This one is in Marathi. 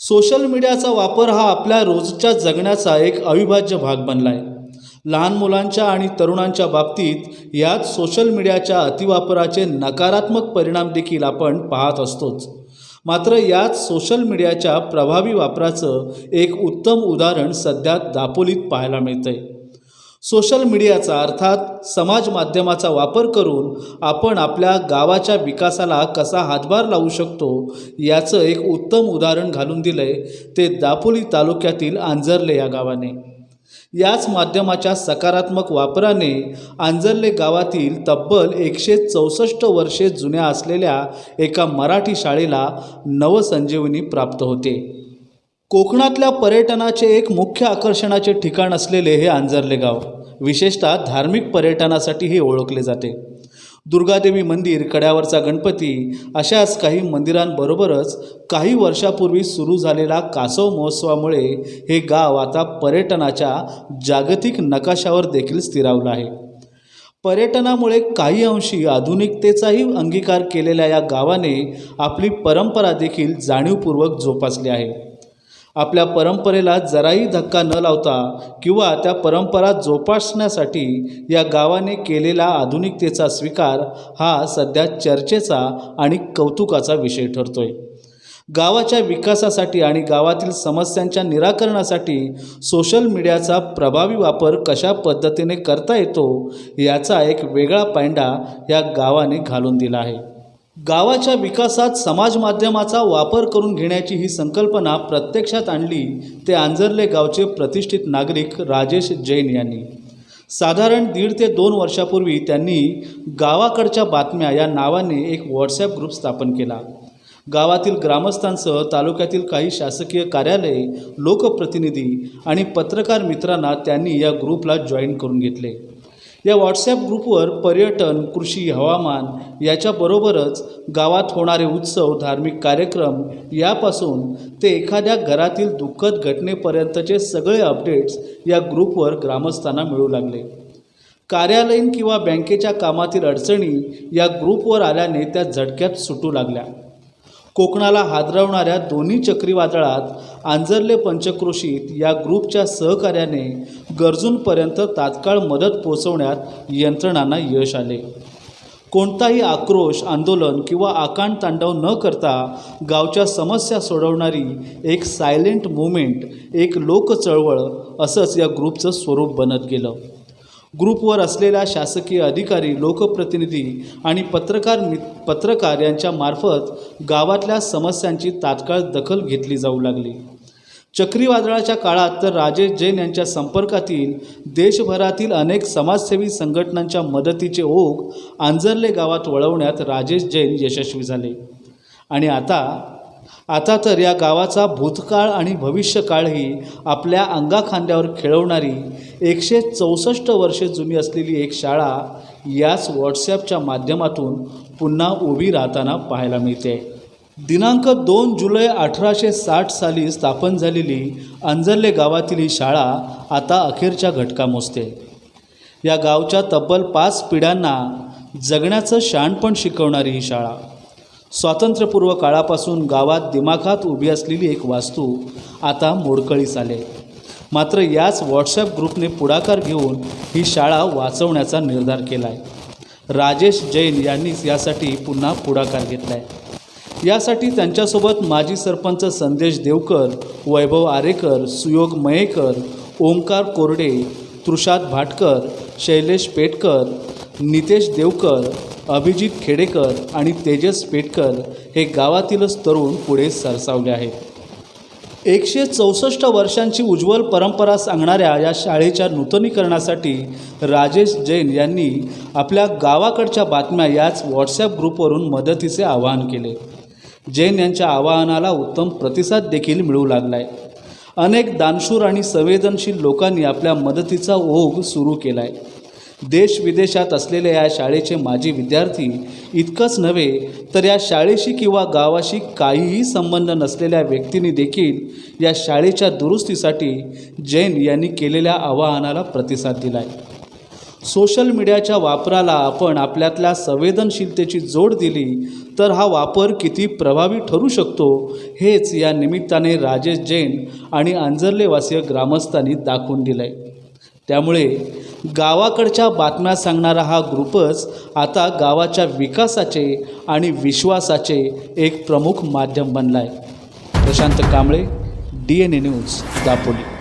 सोशल मीडियाचा वापर हा आपल्या रोजच्या जगण्याचा एक अविभाज्य भाग बनला आहे लहान मुलांच्या आणि तरुणांच्या बाबतीत यात सोशल मीडियाच्या अतिवापराचे नकारात्मक परिणाम देखील आपण पाहत असतोच. मात्र यात सोशल मीडियाच्या प्रभावी वापराचं एक उत्तम उदाहरण सध्या दापोलीत पाहायला मिळतं आहे सोशल मीडियाचा अर्थात समाज माध्यमाचा वापर करून आपण आपल्या गावाच्या विकासाला कसा हातभार लावू शकतो याचं एक उत्तम उदाहरण घालून दिलंय ते दापोली तालुक्यातील आंजरले या गावाने. याच माध्यमाच्या सकारात्मक वापराने आंजरले गावातील तब्बल एकशे चौसष्ट वर्षे जुन्या असलेल्या एका मराठी शाळेला नवसंजीवनी प्राप्त होते. कोकणातल्या पर्यटनाचे एक मुख्य आकर्षणाचे ठिकाण असलेले हे आंजर्ले गाव. विशेषतः धार्मिक पर्यटनासाठी हे ओळखले जाते. दुर्गादेवी मंदिर कड्यावरचा गणपती अशाच काही मंदिरांबरोबरच काही वर्षापूर्वी सुरू झालेला कासव महोत्सवामुळे हे गाव आता पर्यटनाच्या जागतिक नकाशावर देखील स्थिरावलं आहे. पर्यटनामुळे काही अंशी आधुनिकतेचाही अंगीकार केलेल्या या गावाने आपली परंपरा देखील जाणीवपूर्वक जोपासली आहे. आपल्या परंपरेला जराही धक्का न लावता किंवा त्या परंपरा जोपासण्यासाठी या गावाने केलेला आधुनिकतेचा स्वीकार हा सध्या चर्चेचा आणि कौतुकाचा विषय ठरतो आहे गावाच्या विकासासाठी आणि गावातील समस्यांच्या निराकरणासाठी सोशल मीडियाचा प्रभावी वापर कशा पद्धतीने करता येतो याचा एक वेगळा पायंडा या गावाने घालून दिला आहे. गावाच्या विकासात समाज माध्यमाचा वापर करून घेण्याची ही संकल्पना प्रत्यक्षात आणली ते आंजर्ले गावचे प्रतिष्ठित नागरिक राजेश जैन यांनी. साधारण दीड ते दोन वर्षापूर्वी त्यांनी गावाकडच्या बातम्या या नावाने एक व्हॉट्सॲप ग्रुप स्थापन केला. गावातील ग्रामस्थांसह तालुक्यातील काही शासकीय कार्यालये लोकप्रतिनिधी आणि पत्रकार मित्रांना त्यांनी या ग्रुपला जॉईन करून घेतले. या व्हॉट्सॲप ग्रुपवर पर्यटन कृषी हवामान याच्याबरोबरच गावात होणारे उत्सव धार्मिक कार्यक्रम यापासून ते एखाद्या घरातील दुःखद घटनेपर्यंतचे सगळे अपडेट्स या ग्रुपवर ग्रामस्थांना मिळू लागले. कार्यालयीन किंवा बँकेच्या कामातील अडचणी या ग्रुपवर आल्याने त्या झटक्यात सुटू लागल्या. कोकणाला हादरवणाऱ्या दोन्ही चक्रीवादळात आंजर्ले पंचक्रोशीत या ग्रुपच्या सहकार्याने गरजूंपर्यंत तात्काळ मदत पोहोचवण्यात यंत्रणांना यश आले. कोणताही आक्रोश आंदोलन किंवा आकांड तांडव न करता गावच्या समस्या सोडवणारी एक सायलेंट मुवमेंट एक लोकचळवळ असंच या ग्रुपचं स्वरूप बनत गेलं. ग्रुपवर असलेल्या शासकीय अधिकारी लोकप्रतिनिधी आणि पत्रकार मि पत्रकार यांच्या मार्फत गावातल्या समस्यांची तात्काळ दखल घेतली जाऊ लागली. चक्रीवादळाच्या काळात तर राजेश जैन यांच्या संपर्कातील देशभरातील अनेक समाजसेवी संघटनांच्या मदतीचे ओघ आंजर्ले गावात वळवण्यात राजेश जैन यशस्वी झाले. आणि आता आता तर या गावाचा भूतकाळ आणि भविष्यकाळही आपल्या अंगाखांद्यावर खेळवणारी एकशे चौसष्ट वर्षे जुनी असलेली एक शाळा याच व्हॉट्सॲपच्या माध्यमातून पुन्हा उभी राहताना पाहायला मिळते. दिनांक दोन जुलै अठराशे साठ साली स्थापन झालेली अंजर्ले गावातील ही शाळा आता अखेरच्या घटका मोजते. या गावच्या तब्बल पाच पिढ्यांना जगण्याचं शानपण शिकवणारी ही शाळा. स्वातंत्र्यपूर्व काळापासून गावात दिमाखात उभी असलेली एक वास्तू आता मोडकळीस आले. मात्र याच व्हॉट्सॲप ग्रुपने पुढाकार घेऊन ही शाळा वाचवण्याचा निर्धार केला आहे राजेश जैन यांनीच यासाठी पुन्हा पुढाकार घेतला आहे यासाठी त्यांच्यासोबत माजी सरपंच संदेश देवकर वैभव आरेकर सुयोग मयेकर ओंकार कोरडे तृषाद भाटकर शैलेश पेटकर नितेश देवकर अभिजित खेडेकर आणि तेजस पेटकर हे गावातीलच तरुण पुढे सरसावले आहेत. एकशे चौसष्ट वर्षांची उज्ज्वल परंपरा सांगणाऱ्या या शाळेच्या नूतनीकरणासाठी राजेश जैन यांनी आपल्या गावाकडच्या बातम्या याच व्हॉट्सॲप ग्रुपवरून मदतीचे आवाहन केले. जैन यांच्या आवाहनाला उत्तम प्रतिसाद देखील मिळू लागला आहे अनेक दानशूर आणि संवेदनशील लोकांनी आपल्या मदतीचा ओघ सुरू केला आहे देश विदेशात असलेल्या या शाळेचे माजी विद्यार्थी इतकंच नव्हे तर या शाळेशी किंवा गावाशी काहीही संबंध नसलेल्या व्यक्तींनी देखील या शाळेच्या दुरुस्तीसाठी जैन यांनी केलेल्या आवाहनाला प्रतिसाद दिला आहे सोशल मीडियाच्या वापराला आपण आपल्यातल्या संवेदनशीलतेची जोड दिली तर हा वापर किती प्रभावी ठरू शकतो हेच या निमित्ताने राजेश जैन आणि आंजर्लेवासीय ग्रामस्थांनी दाखवून दिलं आहे त्यामुळे गावाकडच्या बातम्या सांगणारा हा ग्रुपच आता गावाच्या विकासाचे आणि विश्वासाचे एक प्रमुख माध्यम बनला आहे Prashant Kamble D N A news Dapoli.